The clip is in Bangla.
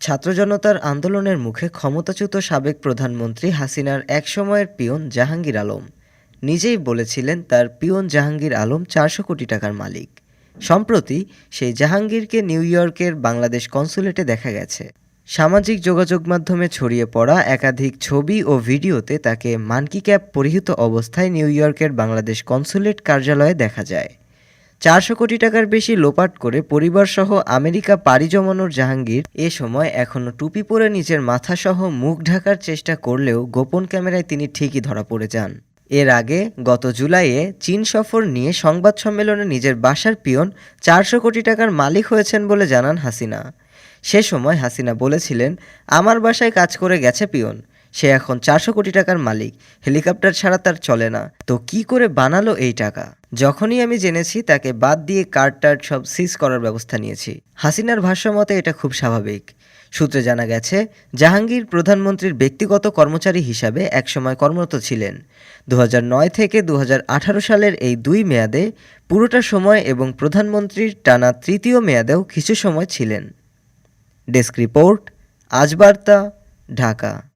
ছাত্র জনতার আন্দোলনের মুখে ক্ষমতাচ্যুত সাবেক প্রধানমন্ত্রী হাসিনার একসময়ের পিয়ন জাহাঙ্গীর আলম। নিজেই বলেছিলেন তার পিয়ন জাহাঙ্গীর আলম চারশো কোটি টাকার মালিক। সম্প্রতি সেই জাহাঙ্গীরকে নিউ ইয়র্কের বাংলাদেশ কনসুলেটে দেখা গেছে। সামাজিক যোগাযোগ মাধ্যমে ছড়িয়ে পড়া একাধিক ছবি ও ভিডিওতে তাকে মানকি ক্যাপ পরিহিত অবস্থায় নিউ ইয়র্কের বাংলাদেশ কনসুলেট কার্যালয়ে দেখা যায়। চারশো কোটি টাকার বেশি লোপাট করে পরিবারসহ আমেরিকা পাড়ি জমানোর জাহাঙ্গীর এ সময় এখনও টুপি পরে নিজের মাথাসহ মুখ ঢাকার চেষ্টা করলেও গোপন ক্যামেরায় তিনি ঠিকই ধরা পড়ে যান। এর আগে গত জুলাইয়ে চীন সফর নিয়ে সংবাদ সম্মেলনে নিজের বাসার পিয়ন চারশো কোটি টাকার মালিক হয়েছেন বলে জানান হাসিনা। সে সময় হাসিনা বলেছিলেন, আমার বাসায় কাজ করে গেছে পিয়ন। সে এখন চারশো কোটি টাকার মালিক। হেলিকপ্টার ছাড়া তার চলে না। তো কি করে বানালো এই টাকা? যখনই আমি জেনেছি, তাকে বাদ দিয়ে কার্ড টার্ড সব সিজ করার ব্যবস্থা নিয়েছি। হাসিনার ভাষ্য মতে এটা খুব স্বাভাবিক। সূত্রে জানা গেছে, জাহাঙ্গীর প্রধানমন্ত্রীর ব্যক্তিগত কর্মচারী হিসাবে একসময় কর্মরত ছিলেন। দু হাজার নয় থেকে দু হাজার আঠারো সালের এই দুই মেয়াদে পুরোটা সময় এবং প্রধানমন্ত্রীর টানা তৃতীয় মেয়াদেও কিছু সময় ছিলেন। Desk report Ajbarta Dhaka.